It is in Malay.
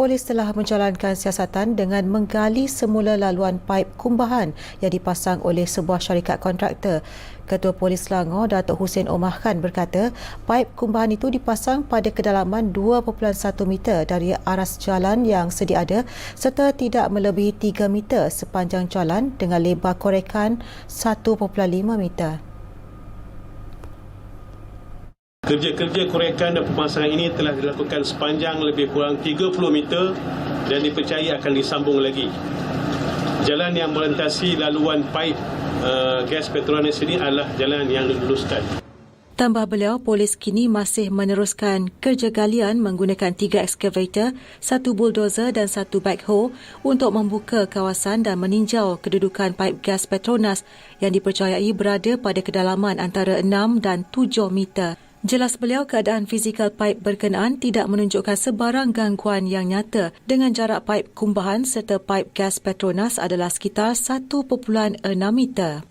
Polis telah menjalankan siasatan dengan menggali semula laluan paip kumbahan yang dipasang oleh sebuah syarikat kontraktor. Ketua Polis Selangor, Datuk Hussein Omar Khan berkata, paip kumbahan itu dipasang pada kedalaman 2.1 meter dari aras jalan yang sedia ada serta tidak melebihi 3 meter sepanjang jalan dengan lebar korekan 1.5 meter. Kerja-kerja korekan dan pemasangan ini telah dilakukan sepanjang lebih kurang 30 meter dan dipercayai akan disambung lagi. Jalan yang melintasi laluan paip uh, gas Petronas ini adalah jalan yang diluluskan. Tambah beliau, polis kini masih meneruskan kerja galian menggunakan tiga ekskavator, satu bulldozer dan satu backhoe untuk membuka kawasan dan meninjau kedudukan paip gas Petronas yang dipercayai berada pada kedalaman antara 6 dan 7 meter. Jelas beliau keadaan fizikal paip berkenaan tidak menunjukkan sebarang gangguan yang nyata dengan jarak paip kumbahan serta paip gas Petronas adalah sekitar 1.6 meter.